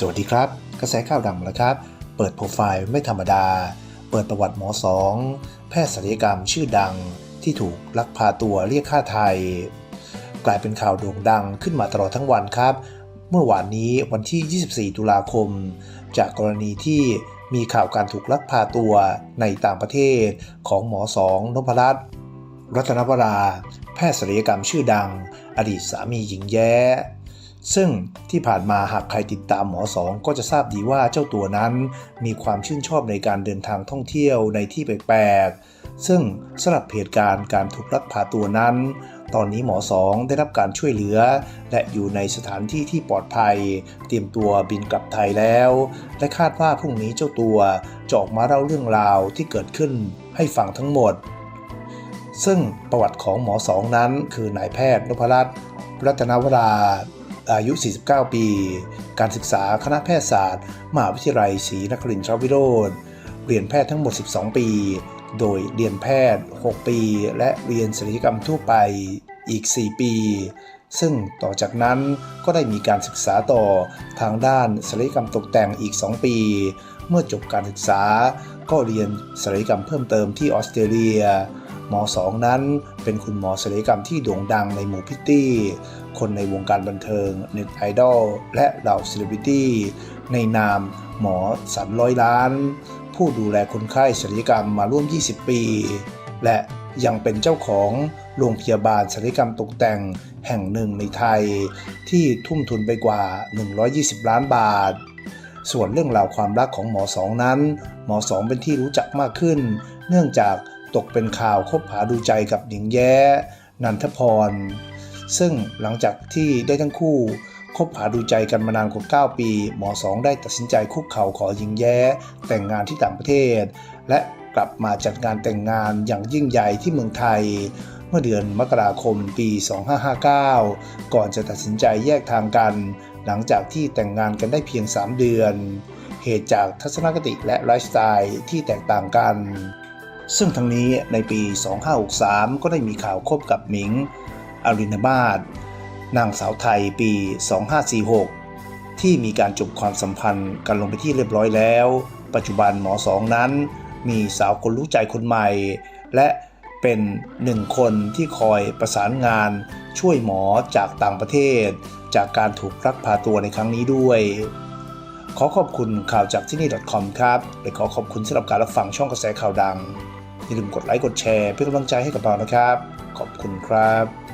สวัสดีครับ กระแสข่าวดังแล้วครับ เปิดโปรไฟล์ไม่ธรรมดา เปิดประวัติหมอสองแพทย์ศัลยกรรมชื่อดังที่ถูกลักพาตัวเรียกค่าไทย กลายเป็นข่าวโด่งดังขึ้นมาตลอดทั้งวันครับ เมื่อวานนี้วันที่ 24 ตุลาคม จากกรณีที่มีข่าวการถูกลักพาตัวในต่างประเทศของหมอสองนพรัตน์รัตนวรา แพทย์ศัลยกรรมชื่อดัง อดีตสามีหญิงแย้ ซึ่งที่ผ่านมาหากใครติดตามหมอสองก็จะทราบดีว่าเจ้าตัวนั้นมีความชื่นชอบในการเดินทางท่องเที่ยวในที่แปลกๆ ซึ่งสำหรับเหตุการณ์การถูกลักพาตัวนั้น ตอนนี้หมอสองได้รับการช่วยเหลือ และอยู่ในสถานที่ที่ปลอดภัย เตรียมตัวบินกลับไทยแล้ว และคาดว่าพรุ่งนี้เจ้าตัวจะออกมาเล่าเรื่องราวที่เกิดขึ้นให้ฟังทั้งหมด ซึ่งประวัติของหมอสองนั้นคือนายแพทย์นพรัตน์รัตนวรา อายุ 49 ปี การศึกษาคณะแพทยศาสตร์ มหาวิทยาลัยศรีนครินทรวิโรธเรียนแพทย์ทั้งหมด 12 ปี โดยเรียนแพทย์ 6 ปี และเรียนศัลยกรรมทั่วไปอีก 4 ปี ซึ่งต่อจากนั้นก็ได้มีการศึกษาต่อทางด้านศัลยกรรมตกแต่งอีก 2 ปี เมื่อจบการศึกษา ก็เรียนศัลยกรรมเพิ่มเติมที่ออสเตรเลีย หมอสองนั้นเป็นคุณหมอศัลยกรรมที่โด่งดังในหมู่พิตตี้ คนในวงการบันเทิงเน็ตไอดอลและเหล่าเซเลบริตี้ ในนามหมอสันร้อยล้าน ผู้ดูแลคนไข้ศัลยกรรมมาร่วม 20 ปี และยังเป็นเจ้าของโรงพยาบาลศัลยกรรมตกแต่งแห่งหนึ่งในไทย ที่ทุ่มทุนไปกว่า 120 ล้านบาท ส่วนเรื่องราวความรักของหมอสองนั้น หมอสองเป็นที่รู้จักมากขึ้น เนื่องจาก ตกเป็นข่าวคบหาดูใจกับหญิงแย้ นันทพร ซึ่งหลังจากที่ได้ทั้งคู่คบหาดูใจกันมานานกว่า 9 ปี หมอสองได้ตัดสินใจคุกเข่าขอหญิงแย้ แต่งงานที่ต่างประเทศ และกลับมาจัดงานแต่งงานอย่างยิ่งใหญ่ที่เมืองไทย เมื่อเดือนมกราคมปี 2559 ก่อนจะตัดสินใจแยกทางกัน หลังจากที่แต่งงานกันได้เพียง 3 เดือน เหตุจากทัศนคติและไลฟ์สไตล์ที่แตกต่างกัน ซึ่งทั้งนี้ในปี 2563 ก็ได้มีข่าวคบกับหมิง อารินามาศนางสาวไทยปี 2546 ที่มีการจบความสัมพันธ์กันลงไปที่เรียบร้อยแล้ว ปัจจุบันหมอสองนั้น มีสาวคนรู้ใจคนใหม่ และเป็นหนึ่งคนที่คอยประสานงาน ช่วยหมอจากต่างประเทศ จากการถูกลักพาตัวในครั้งนี้ด้วย ขอขอบคุณข่าวจากที่นี่ .com ครับ และขอขอบคุณสำหรับการรับฟังช่องกระแสข่าวดัง อย่าลืมกดไลค์กดแชร์เพื่อเป็นกำลังใจให้กับเรานะครับ ขอบคุณครับ